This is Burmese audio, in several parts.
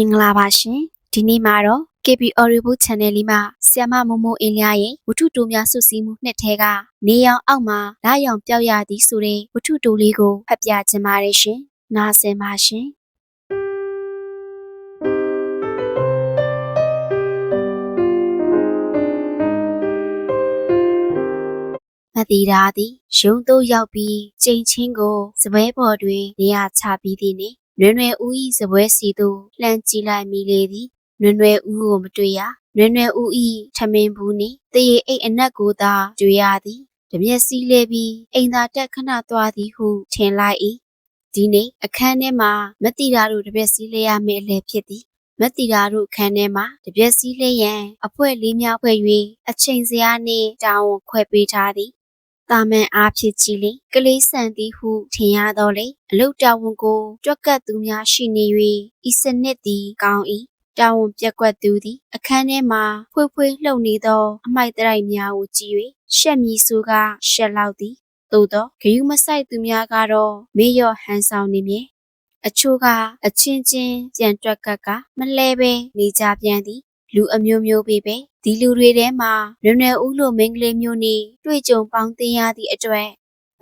မင်္ဂလာပါရှင်ဒီနေ့မှာတော့ KB Audible Channel လေးမှာဆီယမမိုးမိုးအင်းလျာရဲ့ဝတ္ထုတိုများစုစည်းမှုနှစ်ထဲကနေရောင်အောက်မှာလာရောင်ပြောက်ရသည်ဆိုတဲ့ဝတ္ထုတိုလေးကိုဖတ်ပြခြင်းပါတယ်ရှင်နားဆင်ပါရှင်မတိရာသည်ရုံသို့ရောက်ပြီးကျိန်ချင်းကိုစပွဲပေါ်တွင်နေရာချပြီးသည်နှင့် နွယ်နွယ်ဦး၏စပွဲစီသို့လှမ်းကြည့်လိုက်မိလေသည်နွယ်နွယ်ဦးကိုမတွေ့ရနွယ်နွယ်ဦး၏ထမင်းဘူးနှင့်တရေအိတ်အနက်ကိုသာတွေ့ရသည်တမျက်စီးလဲပြီးအိမ်သာတက်ခဏသွားသည်ဟုထင်လိုက်၏ဒီနေ့အခန်းထဲမှာမတိရာတို့တပြက်စီးလဲရမယ့်အလဲဖြစ်သည်မတိရာတို့ခန်းထဲမှာတပြက်စီးလဲရန်အဖွဲလေးများဖွဲ့၍အချိန်စရာနှင့်တောင်းခွဲပေးထားသည် တာမန်အားဖြစ်ကြည်လေကလေးဆန်သည်ဟုထင်ရတော့လေအလုတ်တာဝန်ကိုကြွက်ကပ်သူများရှိနေ၍ဤစနစ်သည်ကောင်း၏တာဝန်ပြက်ကွက်သူသည် အခန်းထဲမှဖွေးဖွေးလှုပ်နေသော အမိုက်တရိုက်များကိုကြည့်၍ရှက်မည်ဆိုကရှက်လောက်သည်သို့သောဂယုမဆိုင်သူများကတော့မေ့လျော့ဟန်ဆောင်နေမည်အချို့ကအချင်းချင်းပြန်တွက်ကပ်ကမလဲပဲနေကြပြန်သည် လူအမျိုးမျိုးပဲပဲ ဒီလူတွေထဲမှာနွယ်နွယ်ဦးလိုမိန်းကလေးမျိုးနေတွေ့ကြုံပေါင်းတင်ရသည့်အတွက်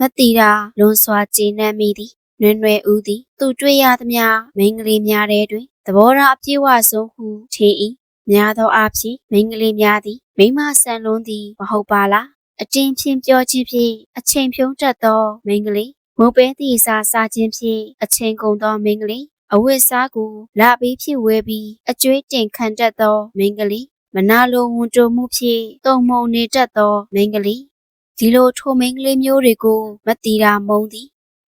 မတိတာလွန်စွာကျေနပ်မိသည်နွယ်နွယ်ဦးသည်သူတွေ့ရသမျှမိန်းကလေးများထဲတွင်သဘောထားအပြည့်ဝဆုံးဟုထင်၏များသောအားဖြင့်မိန်းကလေးများသည်မိမဆန်လွန်းသည်မဟုတ်ပါလားအတင်းဖြင့်ပြောခြင်းဖြင့်အချိန်ဖြုံးတတ်သောမိန်းကလေးမုတ်ပဲသည့်စားစားခြင်းဖြင့်အချိန်ကုန်သောမိန်းကလေးအဝတ်စားကိုလာပြီးဖြစ်ဝဲပြီးအကျွေးတင်ခံတတ်သောမိန်းကလေး မနာလိုဝန်တိုမှုဖြင့်တုံမုံနေတတ်သောမိန်းကလေးဒီလိုထိုမိန်းကလေးမျိုးတွေကိုမတီတာမုံသည်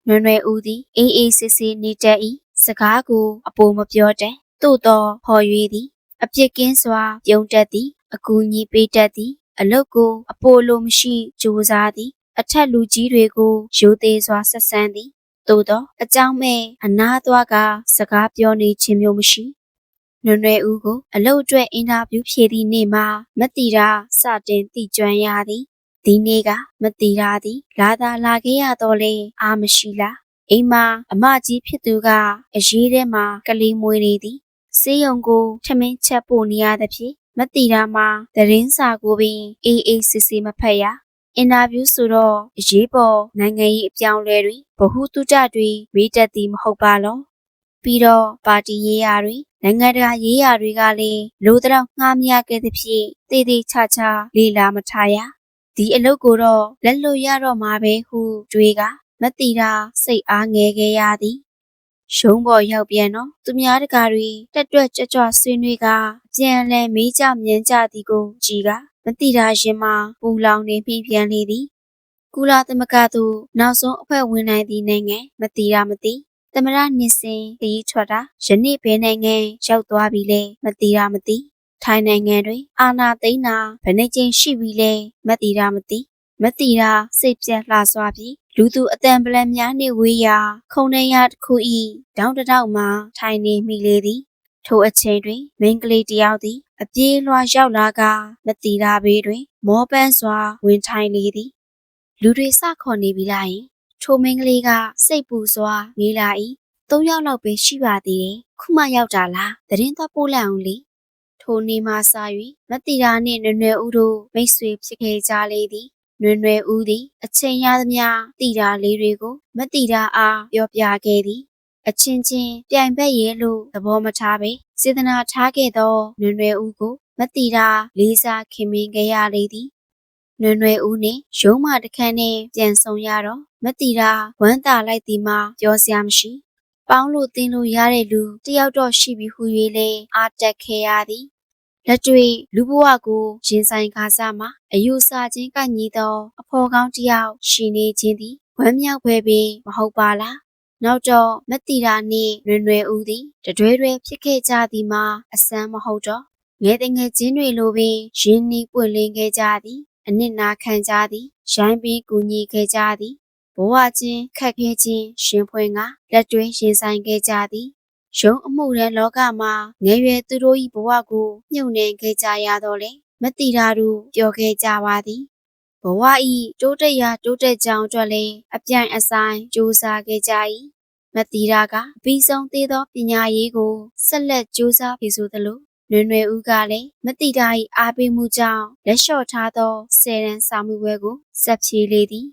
နွယ်နွယ်ဦးသည်အေးအေးဆေးဆေးနေတတ်၏စကားကိုအပိုမပြောတတ်သို့သောဟော်၍သည်အပြစ်ကင်းစွာပြုံးတတ်သည်အကူအညီပေးတတ်သည်အလုတ်ကိုအပိုလိုမရှိကြိုးစားသည်အထက်လူကြီးတွေကိုရိုသေစွာဆက်ဆံသည်သို့သောအကြောင်းမဲ့အနာသွားကစကားပြောနေခြင်းမျိုးမရှိ နွယ်နွယ်ဦးကိုအလုတ်အတွက်အင်တာဗျူးဖြေသည့်နေ့မှာမတိတာစတင်သိကျွမ်းရသည်ဒီနေ့ကမတိတာသည်လာသာလာခဲ့ရတော့လေအာမရှိလားအိမ်မှာအမကြီးဖြစ်သူကအရေးထဲမှာကလေးမွေးနေသည်စေးရုံကိုထမင်းချက်ပို့နေရသဖြင့်မတိတာမှာသတင်းစာကိုပင်အေးအေးစစ်စစ်မဖတ်ရအင်တာဗျူးဆိုတော့အရေးပေါ်နိုင်ငံရေးအပြောင်းလဲတွေဗဟုသုတတွေမေးတတ်သည်မဟုတ်ပါလော ပြီးတော့ပါတီရေးရာတွေနိုင်ငံတကာရေးရာတွေကလည်းလိုတော့ငှားမရခဲ့သဖြင့်တည်တည်ချာချာလေးလာမထားရဒီအလုပ်ကိုတော့လက်လွတ်ရတော့မှာပဲဟုတွေးကမတိတာစိတ်အားငယ်ခဲ့ရသည်ရုံးပေါ်ရောက်ပြန်တော့သူများတကာတွေတက်တွက်ကြွကြွဆွေးနွေးကပြန်လဲမေးကြမြန်းကြသည်ကိုကြည်ကမတိတာရင်မှာပူလောင်နေပြီးပြန်လေသည်ကုလာသမဂသို့နောက်ဆုံးအဖွဲ့ဝင်နိုင်သည့်နိုင်ငံမတိတာမသိ သမရနှစ်စင်ခရီးထွက်တာယနေ့ဘယ်နိုင်ငံရောက်သွားပြီလဲမတိတာမသိထိုင်းနိုင်ငံတွင်အာနာသိန်းနာဘယ်နှကြိမ်ရှိပြီလဲမတိတာမသိမတိတာစိတ်ပြက်လှစွာပြီးလူသူအတန်ပလန်များနှင့်ဝေးရာ ခုံနေရတစ်ခု၏တောင်းတတောက်မှထိုင်နေမိလေသည် ထိုအချိန်တွင်မိန်းကလေးတယောက်သည် အပြေးလွှာရောက်လာကမတိတာဘေးတွင် မောပန်းစွာဝင်ထိုင်လေသည် လူတွေစခေါ်နေပြီလားယင် ထိုမိန်းကလေးကစိတ်ပူစွာမေးလာ၏သုံးယောက်လောက်ပဲရှိပါသေးတယ်ခုမှရောက်တာလားသတင်းသွားပို့လိုက်အောင်လေထိုနေမှစ၍မတိတာနှင့်နွယ်နွယ်ဦးတို့မိတ်ဆွေဖြစ်ခဲ့ကြလေသည်နွယ်နွယ်ဦးသည် အချိန်ရသမျှတိတာလေးတွေကိုမတိတာအားပြောပြခဲ့သည်အချင်းချင်းပြိုင်ဘက်ရဲ့လို့သဘောမထားပဲစေတနာထားခဲ့သောနွယ်နွယ်ဦးကိုမတိတာလေးစားခင်မင်ခဲ့ရလေသည် နွယ်နွယ်ဦးနှင့်ရုံးမတခန်းနဲ့ပြန်ဆုံရတော့မတိတာဝမ်းသာလိုက်သည်မှာပြောစရာမရှိပေါင်းလို့တင်းလို့ရတဲ့လူတယောက်တော့ရှိပြီဟု၍လဲအားတက်ခဲ့ရသည်လက်တွေ့လူဘဝကိုရင်ဆိုင်ခါစားမှာအယူဆချင်းကညီသောအဖော်ကောင်းတယောက်ရှိနေခြင်းသည်ဝမ်းမြောက်ဖွယ်ပင်မဟုတ်ပါလားနောက်တော့မတိတာနှင့်နွယ်နွယ်ဦးသည်တတွဲတွဲဖြစ်ခဲ့ကြသည်မှာအစမ်းမဟုတ်တော့ငယ်တငယ်ချင်းတွေလိုပင်ရင်းနှီးပွင့်လင်းခဲ့ကြသည် အနစ်နာခံကြသည်ရိုင်းပြီးကူညီခဲ့ကြသည်ဘဝချင်းခက်ခဲခြင်းရှင်ဖွင့်ကလက်တွဲရင်ဆိုင်ခဲ့ကြသည်ရုံအမှုရန်လောကမှာငယ်ရွယ်သူတို့၏ဘဝကိုမြုပ်နှံခဲ့ကြရတော့လေမတိတာတို့ပြောခဲ့ကြပါသည်ဘဝဤတိုးတက်ရာတိုးတက်ကြောင်းအတွက်လည်းအပြိုင်အဆိုင်စူးစမ်းခဲ့ကြ၏မတီရာကအပြီးဆုံးသေးသောပညာရေးကိုဆက်လက်ကြိုးစားပြီးဆိုသလို နွယ်နွယ်ဦးကလည်းမတီတာ၏အားပေးမှုကြောင့်လက်လျှော့ထားသောဆယ်ရန်စာမှုပွဲကိုဆက်ဖြေလေသည်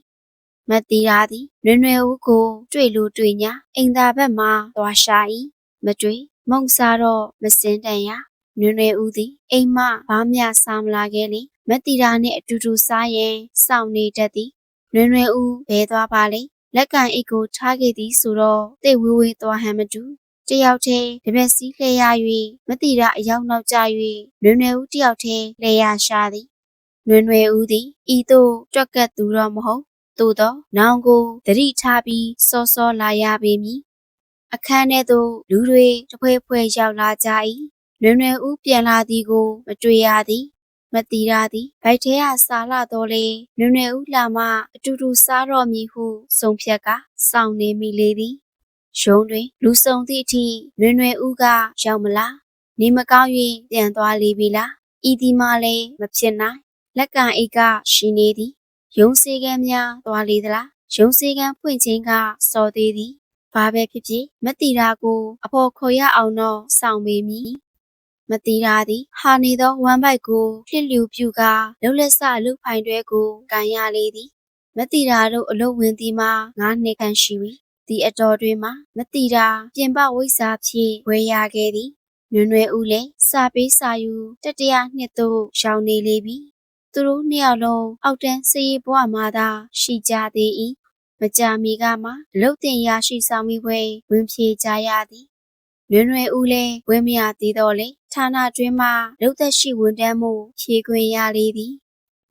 မတီရာသည်နွယ်နွယ်ဦးကို တွေ့လို့တွေ့ညာအိမ်သာဘက်မှသွားရှာ၏မတွေ့မုံစားတော့မစင်တန်ရနွယ်နွယ်ဦးသည်အိမ်မှဘာမျှစားမလာခဲ့လေမတီရာနှင့်အတူတူစားရင်စောင့်နေတတ်သည်နွယ်နွယ်ဦးဘဲသွားပါလေလက်ကန်အိတ်ကိုထားခဲ့သည်ဆိုတော့တိတ်ဝေးဝေးသွားဟန်မတူ တယောက်တည်းတပည့်စည်းလှဲရ၍မတိရအယောက်နောက်ကျ၍နွယ်နွယ်ဦးတယောက်တည်းလှဲရရှာသည်နွယ်နွယ်ဦးသည်ဤသို့ကြွက်ကတ်သူတော့မဟုတ်သို့သောနောင်ကိုတတိထားပြီးစောစောလာရပေမည်အခန်းထဲသို့လူတွေတဖွဲဖွဲရောက်လာကြ၏နွယ်နွယ်ဦးပြန်လာသည်ကို မတွေ့ရသည်မတီရသည်ဗိုက်ထဲကစာလာတော့လေနွယ်နွယ်ဦးလာမှအတူတူစားတော့မည်ဟုဆုံးဖြတ်ကစောင့်နေမိလေသည် ရုံးတွင် လူစုံသည့်အထိနွယ်နွယ်ဦးကရောက်မလားနေမကောင်း၍ပြန်သွားလေပြီလားဤဒီမှလည်းမဖြစ်နိုင်လက်ကံအိတ်ကရှိနေသည်ရုံးစေကမ်းများသွားလေသလားရုံးစေကမ်းဖွင့်ခြင်းကစော်သေးသည်ဘာပဲဖြစ်ဖြစ်မတီတာကိုအဖို့ခေါ်ရအောင်တော့စောင့်ပေမည်မတီတာသည်ဟာနေသောဝမ်းပိုက်ကိုလှစ်လျူပြူကာလှုပ်လက်ဆလူဖိုင်တွဲကိုကန်ရလေသည်မတီတာတို့အလုတ်ဝင်သည်မှာငါးနှစ်ခန့်ရှိပြီ ဒီအတော်တွင်မှမတီတာပြင်ပဝိစာဖြင့်ဝယ်ရခဲ့သည်နွယ်နွယ်ဦးလည်းစာပေးစာယူတတရာနှစ်သို့ရောက်နေလေပြီသူတို့နှစ်ယောက်လုံးအောက်တန်းစေးဘွားမှသာရှိကြသေး၏မကြာမီကမှလုတ်တင်ရရှိဆောင်မိပွဲဝင်ဖြေကြရသည်နွယ်နွယ်ဦးလည်းဝဲမရသေးတော့လေဌာနတွင်မှလုတ်သက်ရှိဝန်တန်းမှုဖြေခွင့်ရလေသည်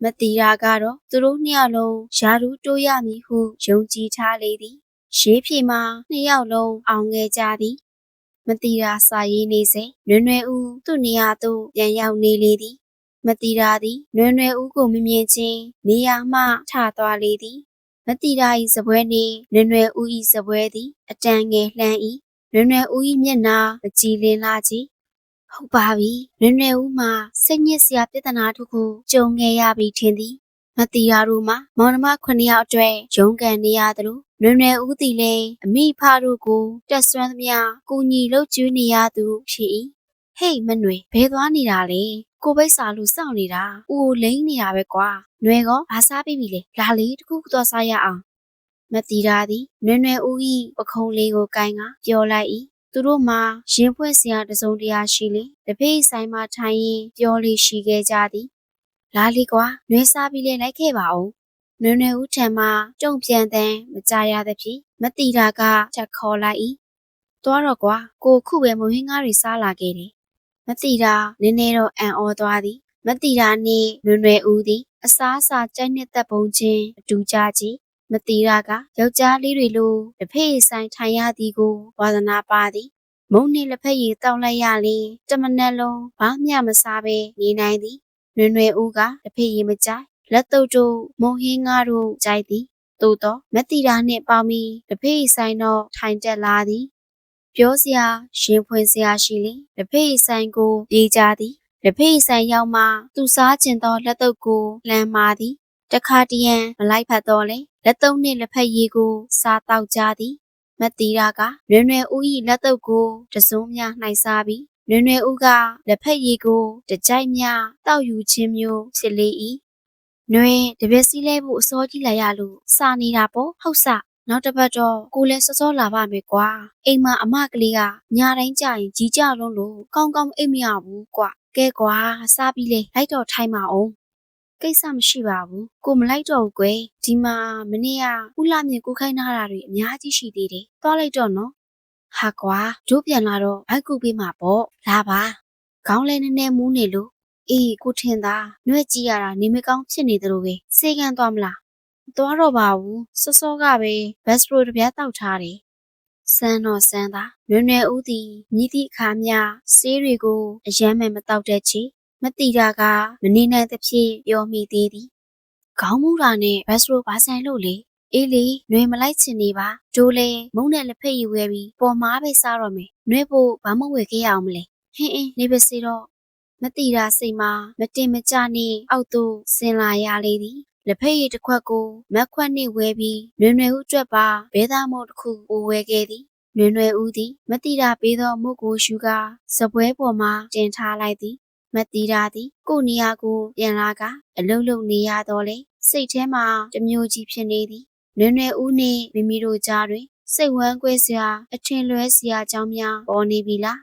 မတီရာကတော့သူတို့နှစ်ယောက်လုံးယာရူတိုးရမည်ဟုယုံကြည်ထားလေသည် ရေးဖြေမှာနှစ်ယောက်လုံးအောင်ခဲ့ကြသည်မတီရာစာရေးနေစေနွယ်နွယ်ဦးသူ့နေရာသို့ပြန်ရောက်နေလေသည်မတီရာသည်နွယ်နွယ်ဦးကိုမမြင်ချင်းနေရာမှထသွားလေသည်မတီရာ၏စပွဲနှင့်နွယ်နွယ်ဦး၏စပွဲသည်အတန်ငယ်လှမ်း၏နွယ်နွယ်ဦး၏မျက်နှာမကြည်လင်လာကြည်ဟုတ်ပါပြီနွယ်နွယ်ဦးမှာစိတ်ညစ်စရာပြဿနာတစ်ခုကြုံခဲ့ရပြီထင်သည်မတီရာတို့မှာမောင်နှမ9ယောက်အတွက်ရုန်းကန်နေရသလို နွယ်နွယ်ဦးသည်လည်းအမိဖတို့ကိုတက်ဆွမ်းသမျှကိုညီလှုပ်ကျွေးနေရသူဖြစ်၏ဟေးမနွယ်ဘဲသွားနေတာလေကိုပိတ်စာလူစောင့်နေတာဦးကိုလိမ့်နေတာပဲကွာနွယ်ကောဘာစားပြီးပြီလဲလာလေတခုခုသွားစားရအောင်မတီရာသည်နွယ်နွယ်ဦး၏ပခုံးလေးကိုကိုင်းကပြောလိုက်၏သူတို့မှာရင်ဖွဲ့စရာတစုံတရာရှိလေတပိတ်ဆိုင်မှာထိုင်ရင်ပြောလေးရှိခဲ့ကြသည်လာလီကွာနွေစားပြီးလဲလိုက်ခဲ့ပါဦး နွေနွေဦးထံမှတုံ့ပြန်တဲ့မကြရသဖြင့်မတီတာကချက်ခေါ်လိုက်၏သွားတော့ကွာကိုခုပဲမဝင်းကားတွေစားလာခဲ့တယ်မတီတာနည်းနည်းတော့အံ့ဩသွားသည်မတီတာနှင့်နွေနွေဦးသည်အစားအစာကြိုက်နှစ်သက်ပုံချင်းအတူကြကြည်မတီရာကယောက်ျားလေးတွေလိုတစ်ဖက်ဆိုင်ထိုင်ရသည်ကိုဝါသနာပါသည်မုံနှင့်လက်ဖက်ရည်တောက်လိုက်ရလေတမနက်လုံးဘာမျှမစားဘဲနေနိုင်သည်နွယ်နွယ်ဦးကတစ်ဖက်ရည်မကြိုက် လက်တုပ်တို့မုံဟင်းငါတို့ကြိုက်သည်သို့တော့မတီရာနှင့်ပေါင်းပြီးတစ်ဖက်ဆိုင်တော့ထိုင်တက်လာသည် ပြောစရာရှင်ဖွင့်စရာရှိလေတစ်ဖက်ဆိုင်ကိုပြေးကြသည်တစ်ဖက်ဆိုင်ရောက်မှသူစားကျင်သောလက်တုပ်ကိုလှမ်းမာသည်တခါတရံမလိုက်ဖက်တော့လေလက်သုံးနှင့်လက်ဖက်ရည်ကိုစားတောက်ကြသည်မတီရာကနွယ်နွယ်ဦး၏လက်တုပ်ကိုတစုံများနှိုက်စားပြီးနွယ်နွယ်ဦးကလက်ဖက်ရည်ကိုတကြိုက်များတောက်ယူခြင်းမျိုးဖြစ်လေ၏ နွယ်တပည့်စည်းလဲဖို့အစောကြီးလိုက်ရလို့စာနေတာပေါ့ဟုတ်စနောက်တစ်ပတ်တော့ကိုလည်းစောစောလာပါမယ်ကွာအိမ်မှာအမကလေးကညာတိုင်းကြရင်ကြီးကြလုံးလို့ကောင်းကောင်းအိမ်မရဘူးကွာကဲကွာစားပြီးလေလိုက်တော့ထိုင်ပါအောင်ကိစ္စမရှိပါဘူးကိုမလိုက်တော့ဘူးကွယ်ဒီမှာမနေ့ကဦးလာမြင့်ကိုခိုင်းထားတာတွေအများကြီးရှိသေးတယ်သွားလိုက်တော့နော်ဟာကွာတို့ပြန်လာတော့ဘိုက်ကူပေးမှာပေါ့လာပါခေါင်းလဲနည်းနည်းမူးနေလို့ အေးကိုထင်သာနှွဲ့ကြည့်ရတာနေမကောင်းဖြစ်နေသလိုပဲစေကန်သွားမလားသွားတော့ပါဘူးစောစောကပဲဘတ်စပရိုတပြားတောက်ထားတယ်စမ်းတော့စမ်းသာနွယ်နွယ်ဦးသည်မြည်သည့်အခါများဆေးတွေကိုအယမ်းမဲ့မတောက်တဲ့ချေမတိတာကမနေနိုင်သဖြင့်ပြောမိသေးသည်ခေါင်းမူတာနဲ့ဘတ်စပရိုဘာဆိုင်လို့လေအေးလေနွယ်မလိုက်ချင်နေပါဂျိုးလဲမုံနဲ့လက်ဖက်ရည်ဝဲပြီးပေါ်မားပဲစားတော့မယ်နွယ်ဖို့ဘာမှဝယ်ခဲ့ရအောင်မလဲဟင်းအင်းနေပါစေတော့ မတိတာစိတ်မှာမတင်မကြနေအောက်သို့ဆင်းလာရလေသည်လက်ဖက်ရည်တစ်ခွက်ကိုမက်ခွက်နှင့်ဝဲပြီးနွယ်နွယ်ဦးအတွက်ပါဘဲသားမို့တစ်ခုပိုဝဲခဲ့သည်နွယ်နွယ်ဦးသည်မတိတာပေးသောမုတ်ကိုရှူကာစပွဲပေါ်မှတင်ထားလိုက်သည်မတိတာသည်ကိုယ့်နေရာကိုပြန်လာကအလုံးလုံးနေရတော့လေစိတ်ထဲမှာတစ်မျိုးကြီးဖြစ်နေသည်နွယ်နွယ်ဦးနှင့်မိမိတို့ကြားတွင်စိတ်ဝမ်းကွဲစရာအထင်လွဲစရာအကြောင်းများပေါ်နေပြီလား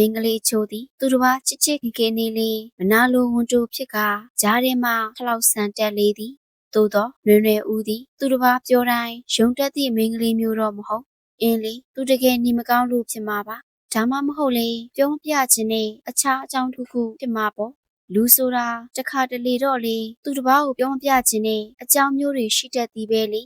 မင်္ဂလေးချိုသည်သူတစ်ပါးချစ်ချစ်ခင်ခင်နေလေမနာလိုဝန်တိုဖြစ်ကာကြားထဲမှခလောက်ဆန်တက်လေသည်သို့သောနွယ်နွယ်ဦးသည်သူတစ်ပါးပြောတိုင်းယုံတတ်သည့်မင်္ဂလေးမျိုးတော့မဟုတ်အင်းလေသူတကယ်နေမကောင်းလို့ဖြစ်မှာပါဒါမှမဟုတ်လေပြောမပြခြင်းနဲ့အခြားအကြောင်းတစ်ခုဖြစ်မှာပေါ့လူဆိုတာတစ်ခါတလေတော့လေသူတစ်ပါးကိုပြောမပြခြင်းနဲ့အကြောင်းမျိုးတွေရှိတတ်သည်ပဲလေ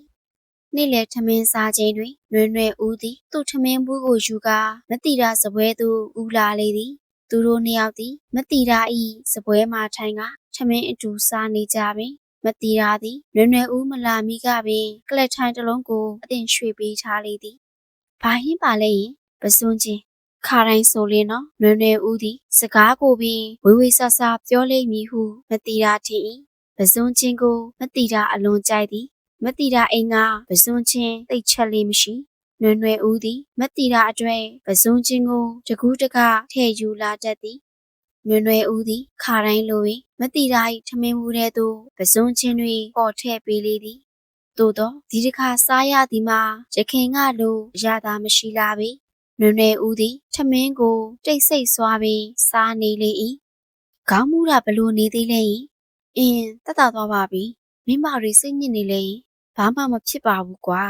နေ့လယ်ထမင်းစားချိန်တွင်နွယ်နွယ်ဦးသည်သူ့ထမင်းဘူးကိုယူကာမတိတာစပွဲသို့ဦးလာလေသည်သူတို့နှစ်ယောက်သည်မတိတာဤစပွဲမှထိုင်ကထမင်းအတူစားနေကြပင်မတီရာသည်နွယ်နွယ်ဦးမလာမီကပင်ကလက်ထိုင်တစ်လုံးကိုအတင်ရွှေ့ပေးထားလေသည်။ဘာဟင်းပါလဲရင်ပစွန်းချင်းခါတိုင်းဆိုလင်းတော့နွယ်နွယ်ဦးသည်စကားကိုပင်ဝေဝေဆဆပြောလိမ့်မည်ဟုမတီရာထင်၏ပစွန်းချင်းကိုမတီရာအလွန်ကြိုက်သည် မတီရာအိမ်ကပစွန်းချင်းသိတ်ချက်လေးမရှိနွယ်နွယ်ဦးသည်မတီရာအတွေ့ပစွန်းချင်းကိုတကူးတကထည့်ယူလာတတ်သည်နွယ်နွယ်ဦးသည်ခါတိုင်းလို၏မတိရာ၏ထမင်းဘူးထဲသို့ပစွန်းချင်းတွေပေါ်ထည့်ပေးလေသည်သို့သောဒီတစ်ခါစားရသည်မှာရခင်ကလိုအရသာမရှိလာပေနွယ်နွယ်ဦးသည်ထမင်းကိုတိတ်ဆိတ်စွာပြီးစားနေလေ၏ခေါင်းမူတာဘလို့နေသေးလဲရင်အင်းတက်တာသွားပါပြီမိမတွေစိတ်ညစ်နေလေ ဘာမှမဖြစ်ပါဘူးကွာ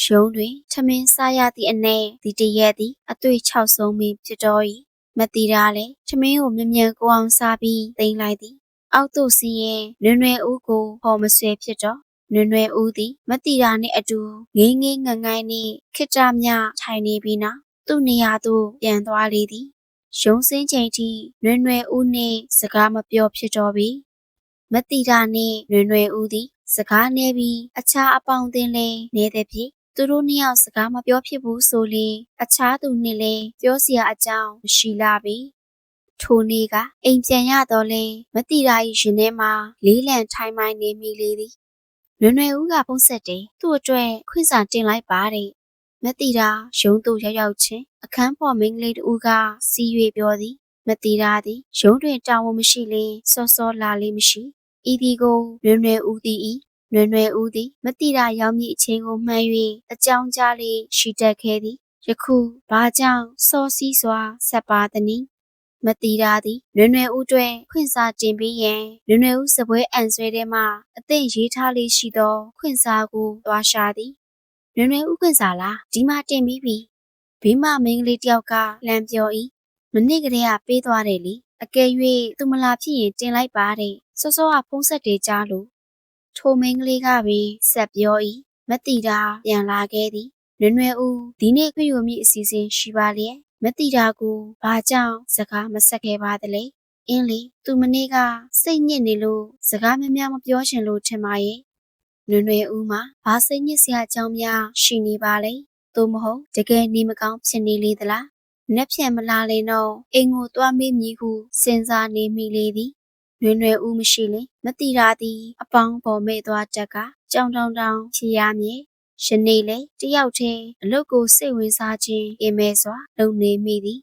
ရှုံးတွင်ထမင်းစားရသည့်အနေဒီတရက်သည်အသွေး၆ဆုံးမင်းဖြစ်တော်၏မတီတာလည်းထမင်းကိုမြ мян ကိုအောင်စားပြီးသိမ်းလိုက်သည်အောက်သို့ဆင်းရင်နွယ်နွယ်ဦးကိုဟော်မဆွဲဖြစ်တော့နွယ်နွယ်ဦးသည်မတီတာနှင့်အတူငင်းငင်းငငိုင်းနှင့်ခိတ္တမြထိုင်နေပြီးနောက်သူ့နေရာသို့ပြန်သွားလေသည်ရုံးစင်းချိန်ထိနွယ်နွယ်ဦးနှင့်စကားမပြောဖြစ်တော့ပြီမတီတာနှင့်နွယ်နွယ်ဦးသည် စကားနေပြီးအခြားအပေါင်းအသင်းလည်းနေသည်ဖြင့်သူတို့နှစ်ယောက်စကားမပြောဖြစ်ဘူးဆိုလေအခြားသူနဲ့လည်းပြောစရာအကြောင်းမရှိလာပြီထိုနေ့ကအိမ်ပြန်ရတော့လေမတိရာ၏ရင်ထဲမှာလေးလံထိုင်မိုင်းနေမိလေသည်နွယ်နွယ်ဦးကဖုံးဆက်တယ်သူ့အတွက်ခွင့်စာတင်လိုက်ပါတဲ့မတိရာရုံးသို့ရောက်ရောက်ချင်းအခန်းပေါ်မိန်းကလေးတူကစီး၍ပြောသည်မတိရာသည်ရုံးတွင်တာဝန်မရှိလေစောစောလာလေးမရှိ ဤဒီကိုနွယ်နွယ်ဦးသည်ဤနွယ်နွယ်ဦးသည်မတိတာရောက်မည့်အချိန်ကိုမှန်း၍အကြောင်းကြားလေးရှိတတ်ခဲ့သည်ယခုဘာကြောင့်စောစီးစွာဆက်ပါသနည်းမတီတာသည်နွယ်နွယ်ဦးတွင်ခွင့်စာတင်ပြီးရန်နွယ်နွယ်ဦးစပွဲအန်ဆွဲထဲမှအသင့်ရေးထားလေးရှိသော ခွင့်စာကိုသွားရှာသည်နွယ်နွယ်ဦးခွင့်စာလားဒီမှာတင်ပြီးပြီဘေးမမင်းကလေးတယောက်ကလမ်းပြော၏မနစ်ကလေးကပေးသွားတယ်လေ အကယ်၍သူမလာဖြစ်ရင်တင်လိုက်ပါတဲ့စောစောကဖုံးဆက်တယ်ကြားလို့ထိုမင်းကလေးကပင်ဆက်ပြော၏မတိတာပြန်လာခဲ့သည်နွယ်နွယ်ဦးဒီနေ့ခွင့်ယူမိအစီအစဉ်ရှိပါလျက်မတိတာကိုဘာကြောင့်စကားမဆက်ခဲ့ပါသလဲအင်းလေသူမနေ့ကစိတ်ညစ်နေလို့စကားမများမပြောရှင်လို့ထင်ပါရဲ့နွယ်နွယ်ဦးမှာဘာစိတ်ညစ်စရာအကြောင်းများရှိနေပါလဲသို့မဟုတ်တကယ်နေမကောင်းဖြစ်နေလေသလား နက်ဖြန်မလာလေတော့အိမ်ကိုသွားမေးမည်ဟုစဉ်းစားနေမိလေသည်နွယ်နွယ်ဦးမရှိလင်မတိရာသည်အပေါင်းပေါ်မဲ့သွားတက်ကကြောင်တောင်တောင်ချီရမည်ယနေ့လေတယောက်တည်းအလုတ်ကိုစိတ်ဝင်စားခြင်းအင်မဲစွာလုံနေမိသည်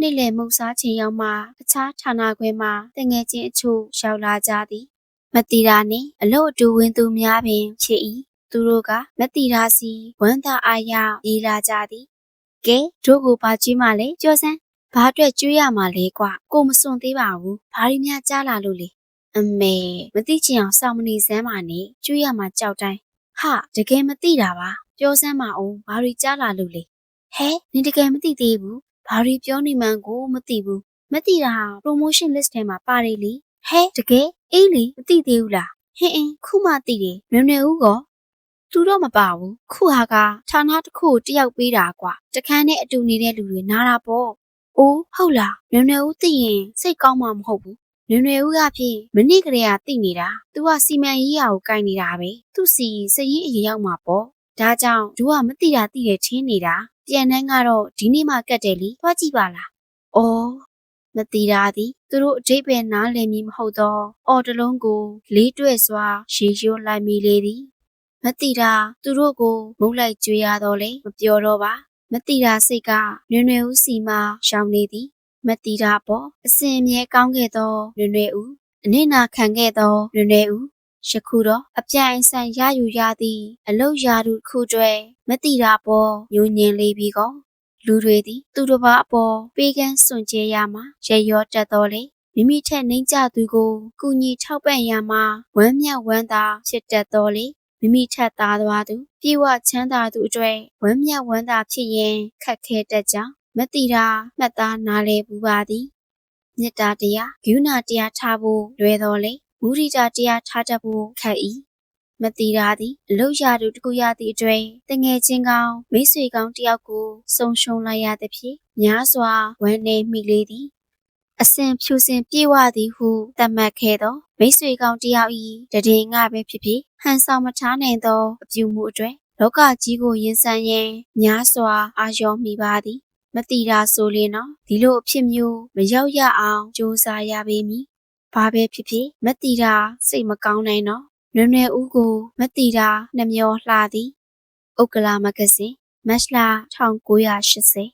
နေ့လယ်မုတ်စားခြင်းရောက်မှအခြားဌာနခွဲမှတငယ်ချင်းအချို့ရောက်လာကြသည်မတိရာနှင့်အလုတ်အတူဝင်သူများပင်ဖြစ်၏သူတို့ကမတိရာစီဝမ်းသာအားရရေးလာကြသည် ကဲတို့ကိုပါကြည့်မှလေကြောစမ်းဘာအတွက်ကျွေးရမှာလဲကွာကိုမစွန်သေးပါဘူးဘာရီများကြားလာလို့လေအမေမသိချင်အောင်စောင့်မနေစမ်းပါနဲ့ကျွေးရမှာကြောက်တိုင်းဟာတကယ်မသိတာပါပြောစမ်းပါအောင်ဘာရီကြားလာလို့လေဟဲနင်တကယ်မသိသေးဘူးဘာရီပြောနေမှန်းကိုမသိဘူးမသိတာ promotion list ထဲမှာပါတယ်လေဟဲတကယ်အေးလေမသိသေးဘူးလားဟင်းအင်းခုမှသိတယ်နွယ်နွယ်ဦးက သူတော့မပါဘူးခုဟာကဌာနတစ်ခုကိုတယောက်ပေးတာကွာတခန်းနဲ့အတူနေတဲ့လူတွေနားတာပေါ့အိုးဟုတ်လားနွယ်နွယ်ဦးသိရင်စိတ်ကောင်းမှာမဟုတ်ဘူးနွယ်နွယ်ဦးကဖြစ်မနစ်ကလေးကသိနေတာ။ तू ကစီမံရေးရာကိုကိုင်နေတာပဲ။ तू စီစည်ရေးအရေးရောက်မှာပေါ့။ဒါကြောင့်သူကမသိတာသိတယ်ထင်းနေတာ။ပြန်နှန်းကတော့ဒီနေ့မှကတ်တယ်လी။သွားကြည့်ပါလား။အော်မတိတာသည်သူတို့အတိတ်ပဲနားလည်မည်မဟုတ်သောအော်တလုံးကိုလေးတွဲ့စွာရေရိုးလိုက်မိလေသည် မတိတာသူတို့ကိုမုန်းလိုက်ကြွေရတော့လေမပြောတော့ပါမတိတာစိတ်ကနွယ်နွယ်ဦးစီမှရှောင်နေသည်မတိတာပေါ်အစဉ်အမြဲကောင်းခဲ့သောနွယ်နွယ်ဦးအနစ်နာခံခဲ့သောနွယ်နွယ်ဦးယခုတော့အပြိုင်ဆိုင်ရယူရသည့်အလုတ်ရာသူတစ်ခုတွေမတိတာပေါ်ညဉ့်ညင်လေးပြီးကောလူတွေသည်သူတစ်ပါးအပေါ်ပေးကမ်းစွန့်ကြဲရမှာရေရောတက်တော်လေမိမိထက်နှိမ့်ကြသူကိုကုညီထောက်ပံ့ရမှာဝမ်းမြောက်ဝမ်းသာဖြစ်တတ်တော်လေ မိမိထက်သားသွားသူပြေဝချမ်းသာသူအတွေ့ဝမ်းမြောက်ဝမ်းသာဖြစ်ရင်ခက်ခဲတတ်ကြောင်းမတိတာမှတ်သားနားလဲပူပါသည်မေတ္တာတရားဂုဏတရားထားဖို့လွယ်တော်လေမုဒိတာတရားထားတတ်ဖို့ခက်၏မတိတာသည်အလုရာသူတကူရသည့်အတွေ့တငယ်ချင်းကောင်းမိတ်ဆွေကောင်းတယောက်ကိုဆုံရှုံလိုက်ရသဖြင့်များစွာဝမ်းနေမိလေသည် အစဉ်ဖြူစင်ပြေဝသည်ဟုသတ်မှတ်ခဲ့သောမိတ်ဆွေကောင်းတယောက်၏တည်င်းငါပဲဖြစ်ဖြစ်ဟန်ဆောင်မထားနိုင်သောအပြုမှုအတွေ့လောကကြီးကိုရင်ဆိုင်ရန်များစွာအာရုံမိပါသည်မတိတာဆိုရင်တော့ဒီလိုအဖြစ်မျိုးမရောက်ရအောင်ကြိုးစားရပေမည်။ဘာပဲဖြစ်ဖြစ်မတိတာစိတ်မကောင်းနိုင်တော့နွယ်နွယ်ဦးကိုမတိတာနှမျောလှသည်။ဥက္ကလာမဂ္ဂဇင်းမတ်လ1980